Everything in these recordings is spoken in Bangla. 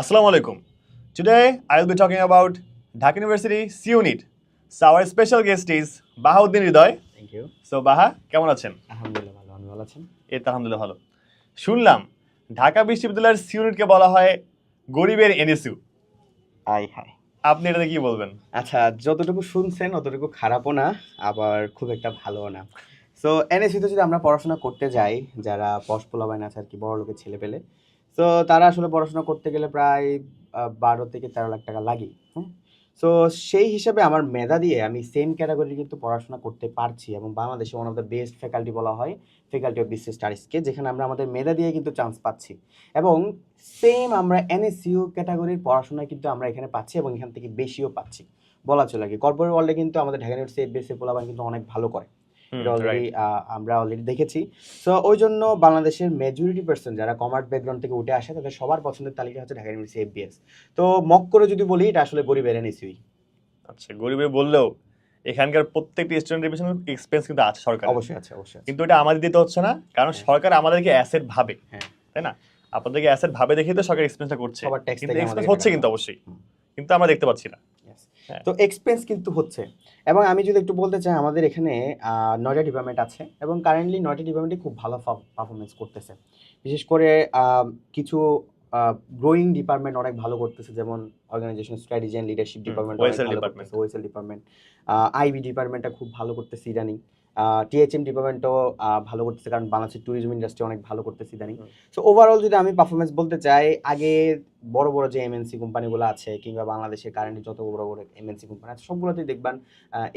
Assalamu alaikum. Today I will be talking about Dhaka University C Unit. So our special guest is Bahauddin Hridoy. Thank you So Baha কেমন আছেন? আলহামদুলিল্লাহ ভালো। আপনি ভালো আছেন? এই তো আলহামদুলিল্লাহ ভালো। শুনলাম ঢাকা বিশ্ববিদ্যালয়ের সি ইউনিটকে বলা হয় গরিবের এনএসইউ আই হাই আপনি এটাতে কি বলবেন? আচ্ছা যতটুকু শুনছেন অতটুকু খারাপও না আবার খুব একটা ভালোও না। সো এনএসিতে যদি আমরা পড়াশোনা করতে যাই, যারা পশ পোলাবাইন আছে আর কি, বড় লোকের ছেলে পেলে তো তারা আসলে পড়াশোনা করতে গেলে প্রায় বারো থেকে তেরো লাখ টাকা লাগে হ্যাঁ সো সেই হিসাবে আমার মেধা দিয়ে আমি সেম ক্যাটাগরি কিন্তু পড়াশোনা করতে পারছি এবং বাংলাদেশে one of the best faculty বলা হয় ফ্যাকাল্টি অফ বিসিএস স্টাডিজকে যেখানে আমরা আমাদের মেধা দিয়ে কিন্তু চান্স পাচ্ছি। এবং সেম আমরা এনএসইউ ক্যাটাগরির পড়াশোনায় কিন্তু আমরা এখানে পাচ্ছি এবং এখান থেকে বেশিও পাচ্ছি। বলা চলে কি কর্পোরেট ওয়ার্ল্ডে কিন্তু আমাদের ঢাকা ইউনিভার্সিটি এফবিএসসি পোলাবান কিন্তু অনেক ভালো করে। এটা অলরেডি আমরা অলরেডি দেখেছি। সো ওই জন্য বাংলাদেশের মেজরিটি পার্সন যারা কমার্স ব্যাকগ্রাউন্ড থেকে উঠে আসে তাদের সবার পছন্দের তালিকা হচ্ছে ঢাকা ইউনিভার্সিটি এফবিএস তো মক করে যদি বলি এটা আসলে গরিবের এনএসইউই আচ্ছা গরিবের বললেও এখানকার প্রত্যেকটি স্টুডেন্টের পিছনে এক্সপেন্স কিন্তু আছে সরকার অবশ্যই আছে অবশ্যই কিন্তু এটা আমাদের দিতে হচ্ছে না কারণ হ্যাঁ। সরকার আমাদেরকে অ্যাসেট ভাবে হ্যাঁ। তাই না? আপনাদেরকে অ্যাসেট ভাবে দেখেই তো সরকার এক্সপেন্সটা করছে। কিন্তু এক্সপেন্স হচ্ছে কিন্তু অবশ্যই। কিন্তু আমরা দেখতে পাচ্ছি না। তো এক্সপেন্স কিন্তু হচ্ছে। এবং আমি যদি একটু বলতে চাই আমাদের এখানে নয়টা ডিপার্টমেন্ট আছে এবং কারেন্টলি নয়টা ডিপার্টমেন্টে খুব ভালো পারফরমেন্স করতেছে। বিশেষ করে আহ, কিছু গ্রোয়িং ডিপার্টমেন্ট অনেক ভালো করতেছে যেমন organisation strategy and leadership department ওয়েসেল। করতেছে ওয়েসেল ডিপার্টমেন্ট আইবি ডিপার্টমেন্টটা খুব ভালো করতেছে ইদানিং টিএচএম ডিপার্টমেন্টও ভালো করতেছে। কারণ বাংলাদেশের ট্যুরিজম ইন্ডাস্ট্রি অনেক ভালো করতেছে ইদানিং। সো ওভারঅল যদি আমি পারফরমেন্স বলতে চাই আগে বড় বড় যে এমএনসি কোম্পানিগুলো আছে কিংবা বাংলাদেশের কারেন্টলি যত বড় বড় এমএনসি কোম্পানি আছে সবগুলোতেই দেখবেন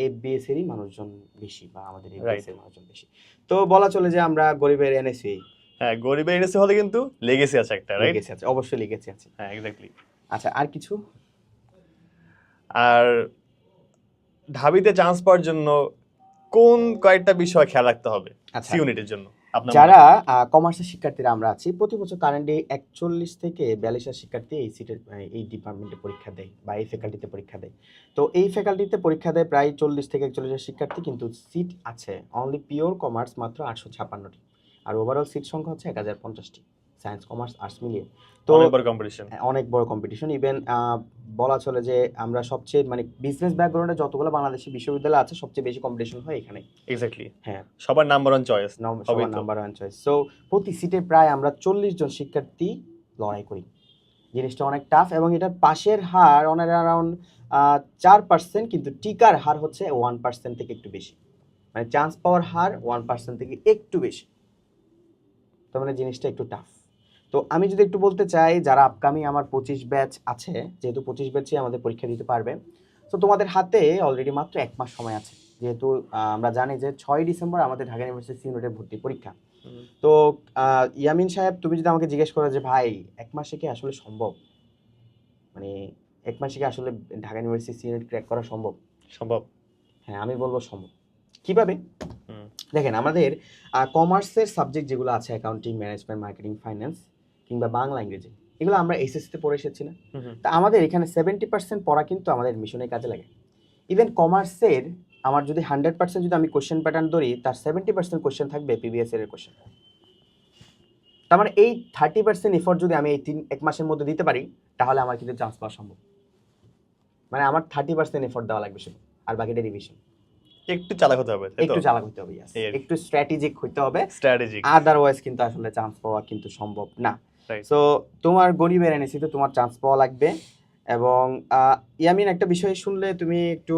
এফবিএস এরই মানুষজন বেশি বা আমাদের এফবিএস এর মানুষজন বেশি। তো বলা চলে যে আমরা গরিবের এনএসসি হ্যাঁ গরিবের এনএসসি হলে কিন্তু লেগেসি আছে একটা রাইট লিগেছি আছে অবশ্যই লিগেছি আছে। হ্যাঁ এক্স্যাক্টলি আচ্ছা আর কিছু? আর ঢাবিতে চান্স পাওয়ার জন্য কোন কয়েকটা বিষয় খেয়াল রাখতে হবে আচ্ছা। সি ইউনিটের জন্য? যারা কমার্সের শিক্ষার্থীরা আমরা আছি প্রতি বছর কারেন্টলি একচল্লিশ থেকে বিয়াল্লিশ শিক্ষার্থী এই সিটের এই ডিপার্টমেন্টে পরীক্ষা দেয় বা এই ফ্যাকাল্টিতে পরীক্ষা দেয়। তো এই ফ্যাকাল্টিতে পরীক্ষা দেয় প্রায় চল্লিশ থেকে একচল্লিশ হাজার শিক্ষার্থী কিন্তু সিট আছে অনলি পিওর কমার্স মাত্র আটশো ছাপান্নটি। আর ওভারঅল সিট সংখ্যা হচ্ছে এক হাজার পঞ্চাশটি। সায়েন্স কমার্স আর্টস মিলিয়ে। তো অনেক বড় কম্পিটিশন অনেক বড় কম্পিটিশন ইভেন বলা চলে যে আমরা সবচেয়ে মানে বিজনেস ব্যাকগ্রাউন্ডে যতগুলো বাংলাদেশি বিশ্ববিদ্যালয় আছে সবচেয়ে বেশি কম্পিটিশন হয় এখানে। এক্স্যাক্টলি হ্যাঁ। সবার নাম্বার ওয়ান চয়েস সবার নাম্বার ওয়ান চয়েস সো প্রতি সিটে প্রায় আমরা চল্লিশ জন শিক্ষার্থী লড়াই করি। জিনিসটা অনেক টাফ এবং এটার পাশের হার অনেক অ্যারাউন্ড চার পার্সেন্ট কিন্তু টিকার হার হচ্ছে ওয়ান পার্সেন্ট থেকে একটু বেশি। মানে চান্স পাওয়ার হার ওয়ান পার্সেন্ট থেকে একটু বেশি। তার মানে জিনিসটা একটু টাফ তো আমি যদি একটু বলতে চাই যারা আপকামিং আমার পঁচিশ ব্যাচ আছে যেহেতু পঁচিশ ব্যাচে আমাদের পরীক্ষা দিতে পারবে তো তোমাদের হাতে অলরেডি মাত্র এক মাস সময় আছে। যেহেতু আমরা জানি যে ছয় ডিসেম্বর আমাদের ঢাকা ইউনিভার্সিটি ইউনিটের ভর্তি পরীক্ষা। তো ইয়ামিন সাহেব তুমি যদি আমাকে জিজ্ঞেস করো যে ভাই এক মাসে কি আসলে সম্ভব? মানে এক মাসে কি আসলে ঢাকা ইউনিভার্সিটি ইউনিট ক্র্যাক করা সম্ভব? সম্ভব। হ্যাঁ আমি বলব সম্ভব। কীভাবে? দেখেন আমাদের কমার্সের সাবজেক্ট যেগুলো আছে অ্যাকাউন্টিং ম্যানেজমেন্ট মার্কেটিং ফাইন্যান্স কিংবা বাংলা ইংরেজি এগুলো আমরা এসএসসিতে পড়ে এসেছি না। তা আমাদের এখানে সেভেন্টি পার্সেন্ট পড়া কিন্তু আমাদের মিশনের কাজে লাগে। ইভেন কমার্সের আমার যদি হান্ড্রেড পার্সেন্ট যদি আমি কোশ্চেন প্যাটার্ন ধরি তার সেভেন্টি পার্সেন্ট কোশ্চেন থাকবে পিবিএস এর কোশ্চেন তার মানে এই থার্টি পার্সেন্ট এফোর্ট যদি আমি এই তিন এক মাসের মধ্যে দিতে পারি তাহলে আমার কিন্তু চান্স পাওয়া সম্ভব। মানে আমার থার্টি পার্সেন্ট এফোর্ট দেওয়া লাগবে শুধু আর বাকিটা রিভিশন একটু চালাক হতে হবে একটু চালাক হতে হবে। একটু স্ট্র্যাটেজিক হতে হবে। স্ট্র্যাটেজি আদারওয়াইজ কিন্তু আসলে চান্স পাওয়া কিন্তু সম্ভব না. সো তোমার গরিবের এনেছিতে তোমার চান্স পাওয়া লাগবে এবং ইয়ামিন, একটা বিষয় শুনলে তুমি একটু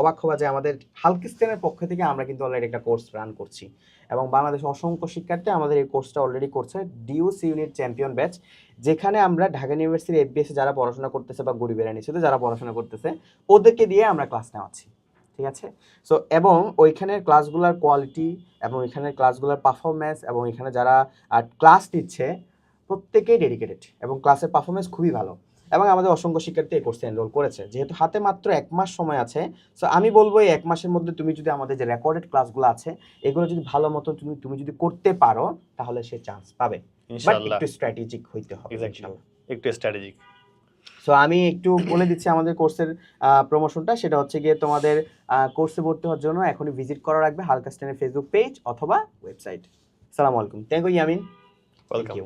অবাক হবা যে আমাদের হালকিস্তানের পক্ষ থেকে আমরা কিন্তু অলরেডি একটা কোর্স রান করছি এবং বাংলাদেশে অসংখ্য শিক্ষার্থী আমাদের এই কোর্সটা অলরেডি করছে ডিউস ইউনিট চ্যাম্পিয়ন ব্যাচ যেখানে আমরা ঢাকা ইউনিভার্সিটি এফবিএসে যারা পড়াশোনা করতেছে বা গরিবের এনেছিতে যারা পড়াশোনা করতেছে, ওদেরকে দিয়ে আমরা ক্লাস নেওয়াচ্ছি ঠিক আছে? সো এবং ওইখানের ক্লাসগুলোর কোয়ালিটি এবং ওইখানের ক্লাসগুলোর পারফরমেন্স এবং এখানে যারা ক্লাস নিচ্ছে প্রত্যেকেই ডেডিকেটেড এবং ক্লাসের পারফরমেন্স খুবই ভালো। এবং আমাদের অসংখ্য শিক্ষার্থী এই কোর্সে এনরোল করেছে। যেহেতু হাতে মাত্র এক মাস সময় আছে সো আমি বলব এই এক মাসের মধ্যে তুমি যদি আমাদের যে রেকর্ডেড ক্লাসগুলো আছে এগুলো যদি ভালো মতো তুমি তুমি যদি করতে পারো তাহলে সে চান্স পাবে। একটু স্ট্র্যাটেজিক হইতে হবে একটু স্ট্র্যাটেজি সো আমি একটু বলে দিচ্ছি আমাদের কোর্সের প্রমোশনটা সেটা হচ্ছে গিয়ে তোমাদের কোর্সে ভর্তি হওয়ার জন্য এখনই ভিজিট করা রাখবে হালকা স্টেনের ফেসবুক পেজ অথবা ওয়েবসাইট সালাম আলাইকুম। Thank you Yamin welcome